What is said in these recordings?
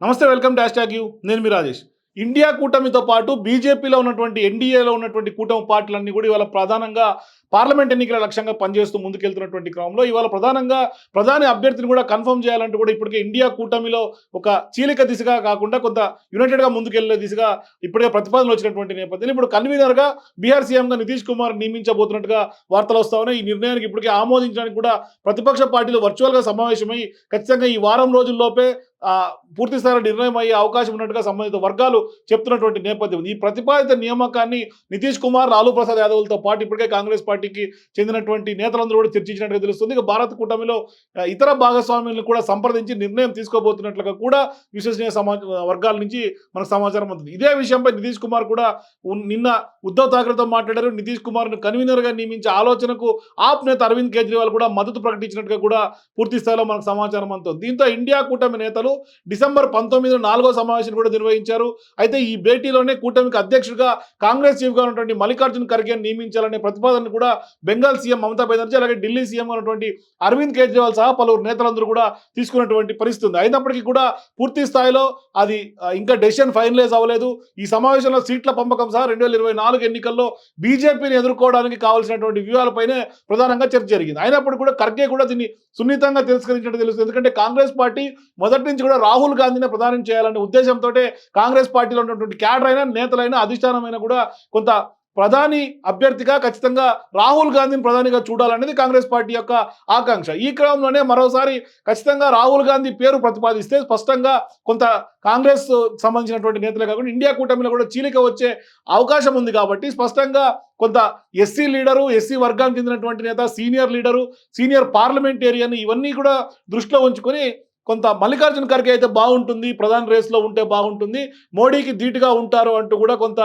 నమస్తే welcome dash tag you. నేను మీ Rajesh. India కూటమితో పాటు బీజేపీలో ఉన్నటువంటి ఎన్డీఏలో ఉన్నటువంటి కూటమి పార్టీలన్నీ కూడా ఇవాళ ప్రధానంగా పార్లమెంట్ ఎన్నికల లక్ష్యంగా పనిచేస్తూ ముందుకెళ్తున్నటువంటి క్రమంలో ఇవాళ ప్రధానంగా ప్రధాని అభ్యర్థిని కూడా కన్ఫర్మ్ చేయాలంటే కూడా ఇప్పటికే ఇండియా కూటమిలో ఒక చీలిక దిశగా కాకుండా కొంత యునైటెడ్గా ముందుకెళ్ళే దిశగా ఇప్పటికే ప్రతిపాదనలు వచ్చినటువంటి నేపథ్యంలో ఇప్పుడు కన్వీనర్గా బీహార్ సీఎంగా నితీష్ కుమార్ నియమించబోతున్నట్టుగా వార్తలు వస్తా ఈ నిర్ణయానికి ఇప్పటికే ఆమోదించడానికి కూడా ప్రతిపక్ష పార్టీలు వర్చువల్గా సమావేశమై ఖచ్చితంగా ఈ వారం రోజుల్లోపే పూర్తి స్థాయిలో నిర్ణయం అయ్యే అవకాశం ఉన్నట్టుగా సంబంధిత వర్గాలు చెప్తున్నటువంటి నేపథ్యం. ఈ ప్రతిపాదిత నియామకాన్ని నితీష్ కుమార్ లాలూ ప్రసాద్ యాదవ్లతో పాటు ఇప్పటికే కాంగ్రెస్ పార్టీకి చెందినటువంటి నేతలందరూ కూడా చర్చించినట్టుగా తెలుస్తుంది. ఇక భారత కూటమిలో ఇతర భాగస్వామ్యులను కూడా సంప్రదించి నిర్ణయం తీసుకోబోతున్నట్లుగా కూడా విశ్వసనీయ సమా వర్గాల నుంచి మనకు సమాచారం అందుతుంది. ఇదే విషయంపై నితీష్ కుమార్ కూడా నిన్న ఉద్ధవ్ ఠాక్రేతో మాట్లాడారు. నితీష్ కుమార్ను కన్వీనర్గా నియమించే ఆలోచనకు ఆప్ నేత అరవింద్ కేజ్రీవాల్ కూడా మద్దతు ప్రకటించినట్టుగా కూడా పూర్తి స్థాయిలో మనకు సమాచారం అందుతుంది. దీంతో ఇండియా కూటమి నేతలు డిసెంబర్ పంతొమ్మిది నాలుగో సమావేశం కూడా నిర్వహించారు. అయితే ఈ భేటీలోనే కూటమికి అధ్యక్షుడిగా కాంగ్రెస్ చీఫ్గా ఉన్నటువంటి మల్లికార్జున్ ఖర్గే నియమించాలనే ప్రతిపాదన కూడా బెంగాల్ సీఎం మమతా బెనర్జీ అలాగే ఢిల్లీ సీఎం ఉన్నటువంటి అరవింద్ కేజ్రీవాల్ సహా పలువురు నేతలందరూ కూడా తీసుకున్నటువంటి పరిస్థితి ఉంది. అయినప్పటికీ కూడా పూర్తి స్థాయిలో అది ఇంకా డెసిషన్ ఫైనలైజ్ అవ్వలేదు. ఈ సమావేశంలో సీట్ల పంపకం సహా రెండు వేల ఇరవై నాలుగు ఎన్నికల్లో బీజేపీని ఎదుర్కోవడానికి కావాల్సినటువంటి వ్యూహాలపైనే ప్రధానంగా చర్చ జరిగింది. అయినప్పుడు కూడా ఖర్గే కూడా దీన్ని సున్నితంగా తిరస్కరించినట్టు తెలుస్తుంది. ఎందుకంటే కాంగ్రెస్ పార్టీ మొదటి నుంచి కూడా రాహుల్ గాంధీని ప్రధానం చేయాలనే ఉద్దేశంతో కాంగ్రెస్ పార్టీలో ఉన్నటువంటి క్యాడర్ అయినా నేతలైనా అధిష్టానమైనా కూడా కొంత ప్రధాని అభ్యర్థిగా ఖచ్చితంగా రాహుల్ గాంధీని ప్రధానిగా చూడాలనేది కాంగ్రెస్ పార్టీ యొక్క ఆకాంక్ష. ఈ క్రమంలోనే మరోసారి ఖచ్చితంగా రాహుల్ గాంధీ పేరు ప్రతిపాదిస్తే స్పష్టంగా కొంత కాంగ్రెస్ సంబంధించినటువంటి నేతలే కాకుండా ఇండియా కూటమిలో కూడా చీలిక వచ్చే అవకాశం ఉంది కాబట్టి స్పష్టంగా కొంత ఎస్సీ లీడరు ఎస్సీ వర్గానికి చెందినటువంటి నేత సీనియర్ లీడరు సీనియర్ పార్లమెంటేరియన్ ఇవన్నీ కూడా దృష్టిలో ఉంచుకొని కొంత మల్లికార్జున ఖర్గే అయితే బాగుంటుంది ప్రధాన రేస్లో ఉంటే బాగుంటుంది మోడీకి ధీటుగా ఉంటారు అంటూ కూడా కొంత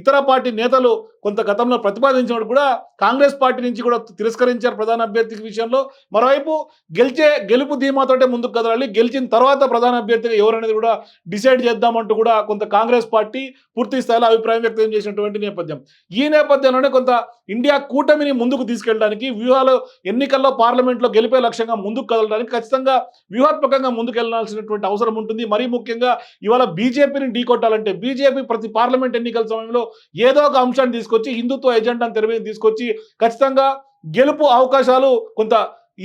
ఇతర పార్టీ నేతలు కొంత గతంలో ప్రతిపాదించినప్పుడు కూడా కాంగ్రెస్ పార్టీ నుంచి కూడా తిరస్కరించారు ప్రధాన అభ్యర్థి విషయంలో. మరోవైపు గెలిచే గెలుపు ధీమాతోటే ముందుకు కదలాలి గెలిచిన తర్వాత ప్రధాన అభ్యర్థిగా ఎవరనేది కూడా డిసైడ్ చేద్దామంటూ కూడా కొంత కాంగ్రెస్ పార్టీ పూర్తి స్థాయిలో అభిప్రాయం వ్యక్తం చేసినటువంటి నేపథ్యం. ఈ నేపథ్యంలోనే కొంత ఇండియా కూటమిని ముందుకు తీసుకెళ్ళడానికి వ్యూహాలు ఎన్నికల్లో పార్లమెంట్లో గెలిపే లక్ష్యంగా ముందుకు కదలడానికి ఖచ్చితంగా వ్యూహాత్మక ముందుకు ముందుకెళ్ళాల్సినటువంటి అవసరం ఉంటుంది. మరీ ముఖ్యంగా ఇవాళ బీజేపీని ఢీకొట్టాలంటే బీజేపీ ప్రతి పార్లమెంట్ ఎన్నికల సమయంలో ఏదో ఒక అంశాన్ని తీసుకొచ్చి హిందుత్వ ఎజెండాను తెర మీద తీసుకొచ్చి ఖచ్చితంగా గెలుపు అవకాశాలు కొంత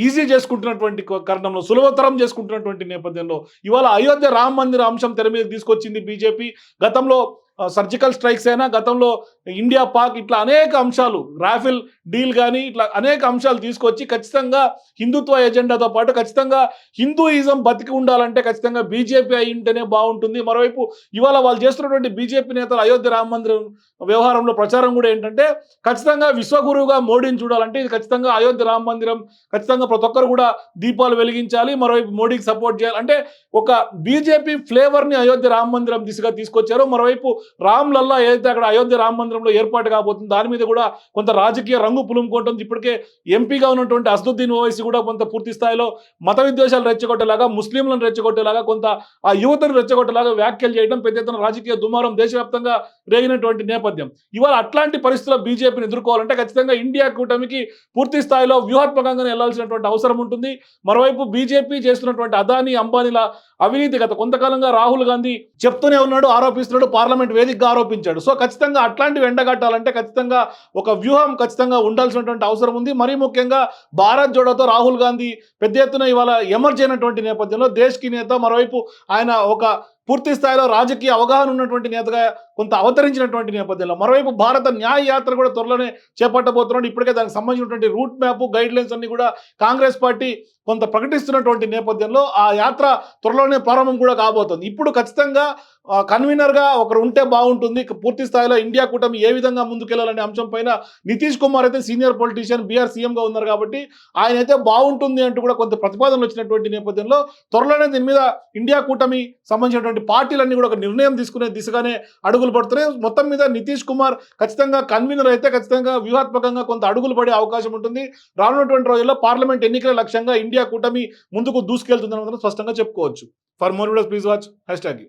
ఈజీ చేసుకుంటున్నటువంటి కారణంలో సులభతరం చేసుకుంటున్నటువంటి నేపథ్యంలో ఇవాళ అయోధ్య రామ మందిర అంశం తెర మీద తీసుకొచ్చింది బీజేపీ. గతంలో సర్జికల్ స్ట్రైక్స్ అయినా గతంలో ఇండియా పాక్ ఇట్లా అనేక అంశాలు రాఫెల్ డీల్ కానీ ఇట్లా అనేక అంశాలు తీసుకొచ్చి ఖచ్చితంగా హిందుత్వ ఎజెండాతో పాటు ఖచ్చితంగా హిందూయిజం బతికి ఉండాలంటే ఖచ్చితంగా బీజేపీ అయి ఉంటేనే బాగుంటుంది. మరోవైపు ఇవాళ వాళ్ళు చేస్తున్నటువంటి బీజేపీ నేతలు అయోధ్య రామ మందిరం వ్యవహారంలో ప్రచారం కూడా ఏంటంటే ఖచ్చితంగా విశ్వగురువుగా మోడీని చూడాలంటే ఇది ఖచ్చితంగా అయోధ్య రామ మందిరం ఖచ్చితంగా ప్రతి ఒక్కరు కూడా దీపాలు వెలిగించాలి మరోవైపు మోడీకి సపోర్ట్ చేయాలి. అంటే ఒక బీజేపీ ఫ్లేవర్ని అయోధ్య రామ మందిరం దిశగా తీసుకొచ్చారు. మరోవైపు రామ్ లల్లా ఏదైతే అక్కడ అయోధ్య రామ మందిరం కేంద్రంలో ఏర్పాటు కాబోతుంది. దాని మీద కూడా కొంత రాజకీయ రంగు పులుముకుంటుంది ఇప్పటికే ఎంపీగా ఉన్నటువంటి అసదుద్దీన్ ఓవైసీ కూడా కొంత పూర్తి స్థాయిలో మత విద్వేషాలు రెచ్చగొట్టేలాగా ముస్లింలను రెచ్చగొట్టేలాగా కొంత ఆ యువతను రెచ్చగొట్టేలాగా వ్యాఖ్యలు చేయడం పెద్ద ఎత్తున రాజకీయ దుమారం దేశవ్యాప్తంగా రేగినటువంటి నేపథ్యం. ఇవాళ అట్లాంటి పరిస్థితుల్లో బీజేపీని ఎదుర్కోవాలంటే ఖచ్చితంగా ఇండియా కూటమికి పూర్తి స్థాయిలో వ్యూహాత్మకంగా వెళ్ళాల్సినటువంటి అవసరం ఉంటుంది. మరోవైపు బీజేపీ చేస్తున్నటువంటి అదానీ అంబానీల అవినీతి గత కొంతకాలంగా రాహుల్ గాంధీ చెప్తూనే ఉన్నాడు ఆరోపిస్తున్నాడు పార్లమెంట్ వేదికగా ఆరోపించాడు. సో ఖచ్చితంగా అట్లాంటి ఎండగట్టాలంటే ఖచ్చితంగా ఒక వ్యూహం ఖచ్చితంగా ఉండాల్సినటువంటి అవసరం ఉంది. మరీ ముఖ్యంగా భారత్ జోడోతో రాహుల్ గాంధీ పెద్ద ఎత్తున ఇవాళ ఎమర్జ్ అయినటువంటి నేపథ్యంలో దేశ్కి నేత మరోవైపు ఆయన ఒక పూర్తి స్థాయిలో రాజకీయ అవగాహన ఉన్నటువంటి నేతగా కొంత అవతరించినటువంటి నేపథ్యంలో. మరోవైపు భారత న్యాయ యాత్ర కూడా త్వరలోనే చేపట్టబోతున్నాడు. ఇప్పటికే దానికి సంబంధించినటువంటి రూట్ మ్యాప్ గైడ్ లైన్స్ అన్ని కూడా కాంగ్రెస్ పార్టీ కొంత ప్రకటిస్తున్నటువంటి నేపథ్యంలో ఆ యాత్ర త్వరలోనే ప్రారంభం కూడా కాబోతుంది. ఇప్పుడు ఖచ్చితంగా కన్వీనర్గా ఒకరు ఉంటే బాగుంటుంది. పూర్తి స్థాయిలో ఇండియా కూటమి ఏ విధంగా ముందుకెళ్ళాలనే అంశం పైన నితీష్ కుమార్ అయితే సీనియర్ పొలిటీషియన్ బీఆర్ సీఎంగా ఉన్నారు కాబట్టి ఆయన అయితే బాగుంటుంది అంటూ కూడా కొంత ప్రతిపాదనలు వచ్చినటువంటి నేపథ్యంలో త్వరలోనే దీని మీద ఇండియా కూటమి సంబంధించినటువంటి పార్టీలన్నీ కూడా ఒక నిర్ణయం తీసుకునే దిశగానే అడుగు అడుగులు పడుతున్నాయి. మొత్తం మీద నితీష్ కుమార్ ఖచ్చితంగా కన్వీనర్ అయితే ఖచ్చితంగా వ్యూహాత్మకంగా కొంత అడుగులు పడే అవకాశం ఉంటుంది. రానున్నటువంటి రోజుల్లో పార్లమెంట్ ఎన్నికల లక్ష్యంగా ఇండియా కూటమి ముందుకు దూసుకెళ్తుందని మాత్రం స్పష్టంగా చెప్పుకోవచ్చు. For more videos please watch hashtag